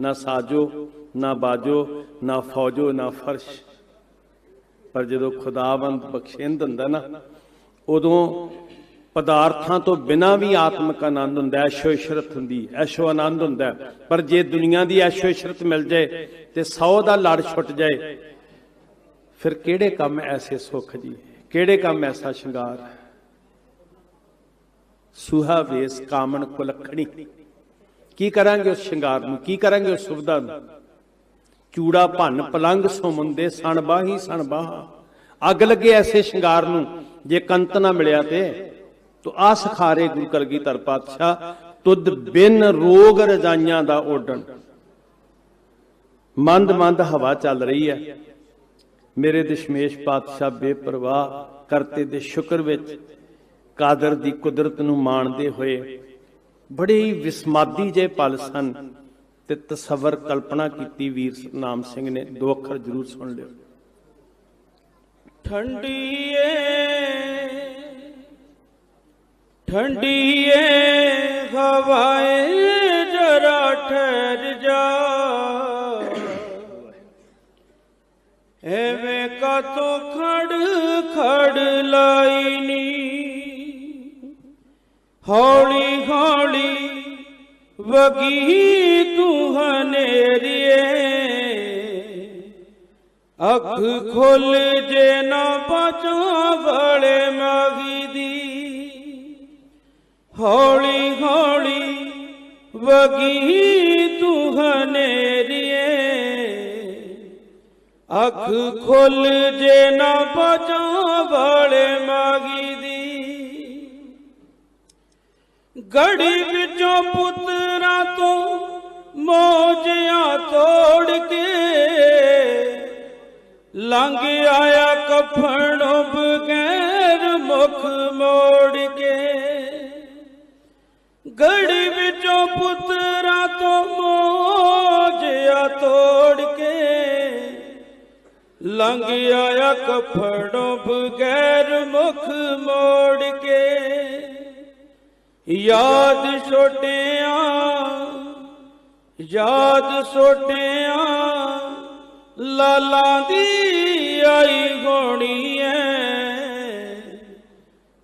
ਨਾ ਸਾਜੋ, ਨਾ ਬਾਜੋ, ਨਾ ਫੌਜੋ, ਨਾ ਫਰਸ਼। ਪਰ ਜਦੋਂ ਖੁਦਾਵੰਦ ਬਖਸ਼ਿੰਦ ਹੁੰਦਾ ਨਾ, ਉਦੋਂ ਪਦਾਰਥਾਂ ਤੋਂ ਬਿਨਾਂ ਵੀ ਆਤਮਿਕ ਆਨੰਦ ਹੁੰਦਾ, ਐਸ਼ੋ ਇਸ਼ਰਤ ਹੁੰਦੀ, ਐਸ਼ੋ ਆਨੰਦ ਹੁੰਦਾ। ਪਰ ਜੇ ਦੁਨੀਆ ਦੀ ਐਸ਼ੋ ਇਸ਼ਰਤ ਮਿਲ ਜਾਏ ਤੇ 100 ਦਾ ਲੜ ਛੁੱਟ ਜਾਏ, ਫਿਰ ਕਿਹੜੇ ਕੰਮ ਐਸੇ ਸੁੱਖ ਜੀ? ਕਿਹੜੇ ਕੰਮ ਐਸਾ ਸ਼ਿੰਗਾਰ? ਸੁਹਾ ਵੇਸ ਕਾਮਣ ਕੁਲਖਣੀ। ਕੀ ਕਰਾਂਗੇ ਉਸ ਸ਼ਿੰਗਾਰ ਨੂੰ? ਕੀ ਕਰਾਂਗੇ ਉਸ ਸੁਵਿਧਾ ਨੂੰ? ਚੂੜਾ ਭੰਨ ਪਲੰਗ ਸੁਮੰਦੇ ਸਣ ਬਾਹੀ ਸਣ ਬਾਹ। ਅੱਗ ਲੱਗੇ ਐਸੇ ਸ਼ਿੰਗਾਰ ਨੂੰ ਜੇ ਕੰਤ ਨਾ ਮਿਲਿਆ ਤੇ। ਤੋ ਆ ਸਖਾਰੇ ਗੁਰੂ ਕਲਗੀਧਰ ਪਾਤਸ਼ਾਹ, ਤੁਧ ਬਿਨ ਰੋਗ ਰਜਾਈਆਂ ਦਾ ਓਡਣ ਮੰਦ ਮੰਦ ਹਵਾ ਚੱਲ ਰਹੀ ਹੈ। ਮੇਰੇ ਦਸ਼ਮੇਸ਼ ਪਾਤਸ਼ਾਹ ਬੇਪਰਵਾਹ ਕਰਤੇ ਦੇ ਸ਼ੁਕਰ ਵਿੱਚ ਕਾਦਰ ਦੀ ਕੁਦਰਤ ਨੂੰ ਮਾਣਦੇ ਹੋਏ ਬੜੇ ਹੀ ਵਿਸਮਾਦੀ ਜੇ ਪਲ ਸਨ ਤੇ ਤਸਵਰ ਕਲਪਨਾ ਕੀਤੀ ਵੀਰ ਨਾਮ ਸਿੰਘ ਨੇ। ਦੋ ਅੱਖਰ ਜ਼ਰੂਰ ਸੁਣ ਲਿਓ। ਠੰਡੀਏ ਠੰਡੀਏ, ਹਵਾਏ ਜਰਾ ਠਹਿਰ ਜਾ। ਐਵੇਂ ਕਾਤੋਂ ਖੜ ਵਗੀ ਤੂੰ ਹਨੇਰੀਏ। ਅੱਖ ਖੁੱਲ ਜੇ ਨਾ ਬਚਾਂ ਵਲੇ ਮਾਗੀ ਦੀ। ਹੌਲੀ ਹੌਲੀ ਵਗੀ ਤੂੰ ਹਨੇਰੀਏ। ਅੱਖ ਖੋਲ ਜੇ ਨਾ ਬਚਾਂ ਘੜੀ ਵਿੱਚੋਂ ਪੁੱਤਰਾਂ ਤੋਂ ਮੋਜਿਆਂ ਤੋੜ ਕੇ ਲੰਘ ਆਇਆ ਕਫਣੋਂ ਬਗੈਰ ਮੁਖ ਮੋੜ ਕੇ। ਗੜੀ ਵਿੱਚੋਂ ਪੁੱਤਰਾਂ ਤੋਂ ਮੋਜਿਆ ਤੋੜ ਕੇ ਲੰਘ ਆਇਆ ਕਫਣੋਂ ਬਗੈਰ ਮੁਖ ਮੋੜ ਕੇ। ਯਾਦ ਛੋਟਿਆਂ ਯਾਦ ਛੋਟਿਆਂ, ਲਾਲਾਂ ਦੀ ਆਈ ਹੋਣੀ ਐ।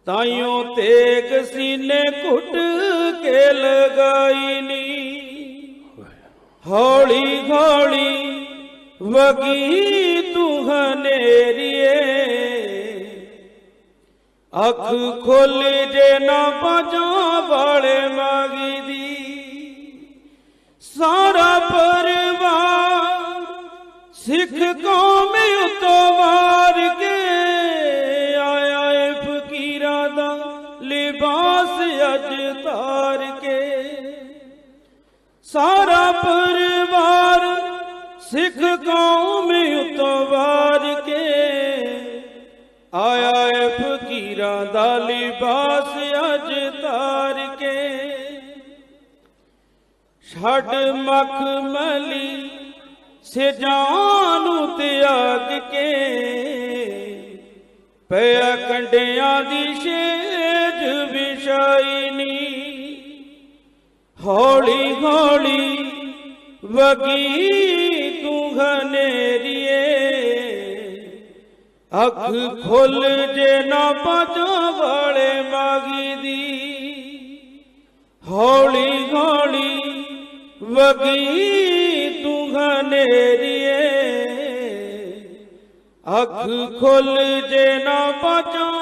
ਤਾਈਓ ਤੇਗ ਸੀਨੇ ਘੁੱਟ ਕੇ ਲਗਾਈ ਨੀ। ਹੌਲੀ ਹੌਲੀ ਵਗੀ ਤੂੰ ਹਨੇਰੀਏ। ਅੱਖ ਖੁੱਲ ਜੇ ਨਾ ਬਾਜਾਂ ਸਿੱਖ ਕੌਮ ਉਤੋਂ ਵਾਰ ਕੇ ਆਇਆ ਏ ਫਕੀਰਾਂ ਦਾ ਲਿਬਾਸ ਅੱਜ ਧਾਰ ਕੇ। ਸਾਰਾ ਪਰਿਵਾਰ ਸਿੱਖ ਕੌਮ ਉਤੋਂ ਵਾਰ ਕੇ ਆਇਆ ਏ ਫਕੀਰਾਂ ਦਾ ਲਿਬਾਸ ਅੱਜ ਧਾਰ ਕੇ। ਛੱਡ ਮਖਮਲੀ ਸਿਜਾਂ ਨੂੰ ਤਿਆਗ ਕੇ ਪਿਆ ਕੰਡਿਆਂ ਦੀ ਸੇਜ ਵਿਛਾਈ ਨੀ। ਹੌਲੀ ਹੌਲੀ ਵਗੀ ਤੂੰ ਹਨੇਰੀਏ, ਅੱਖ ਖੁੱਲ ਜੇ ਨਾ ਬਾਜਾਂ ਵਾਲੇ ਮਾਗੀ ਦੀ। ਹੌਲੀ ਹੌਲੀ ਵਗੀ ਤੂੰ ਹਨੇਰੀਏ। ਅੱਖ ਖੁੱਲ ਜੇ ਨਾ ਬਚੋ